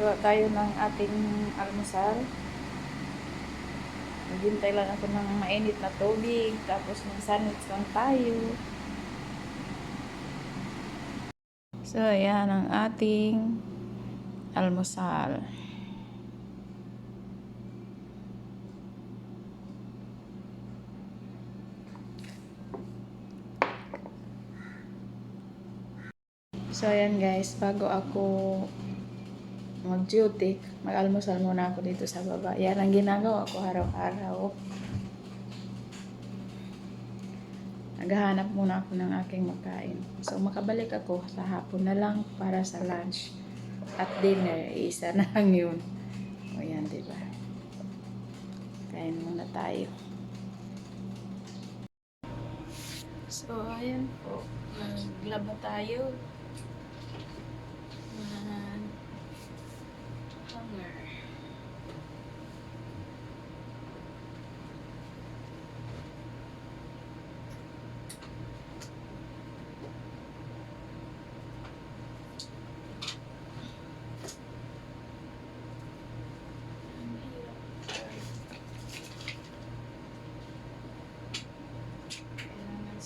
Gawa tayo ng ating almusal. Maghintay lang ako ng mainit na tubig. Tapos may sandwich lang tayo. So, ayan ang ating almusal. So, ayan guys, bago ako mag-duty, mag-almusal muna ako dito sa baba. Yan ang ginagawa ko araw-araw. Naghahanap muna ako ng aking makain. So, makabalik ako sa hapon na lang para sa lunch at dinner. Isa na lang yun. O yan, diba? Kain muna tayo. So, ayan po. Naglaba tayo. Yan. Hirap. Kailangan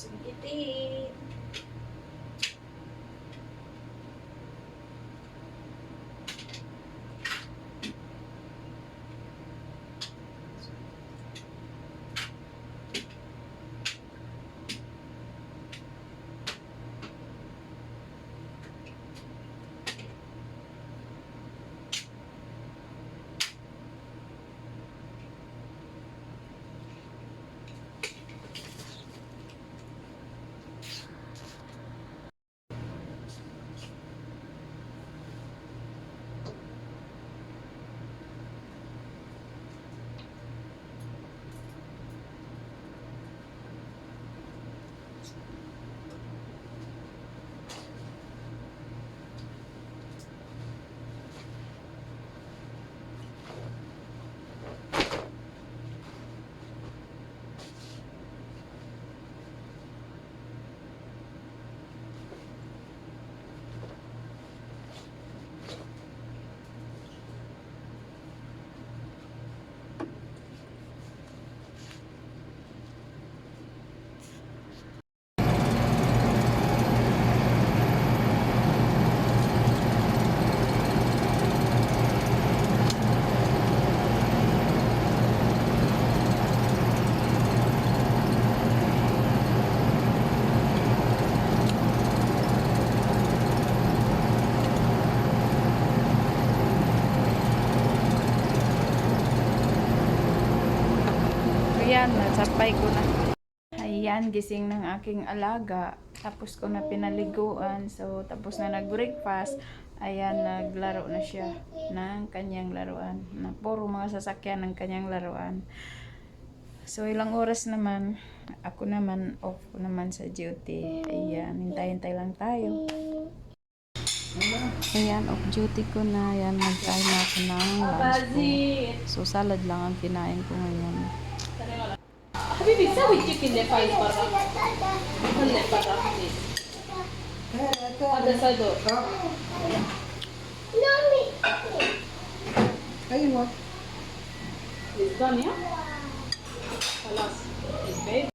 Ayan, nasapay ko na. Ayan, gising ng aking alaga. Tapos ko na pinaliguan. So, tapos na nag-breakfast. Ayan, naglaro na siya ng kanyang laruan. Na puro mga sasakyan ng kanyang laruan. So, ilang oras naman, ako naman, off ko naman sa duty. Ayan, hintay-hintay lang tayo. Ayan, off duty ko na. Ayan, nag-try na ako ng lunch ko. So, salad lang ang kinain ko ngayon. Baby, sandwich chicken Nepal para. Nepal para, please. Other side door. Mommy. Ayun mo. This one, yeah? Alas. It's.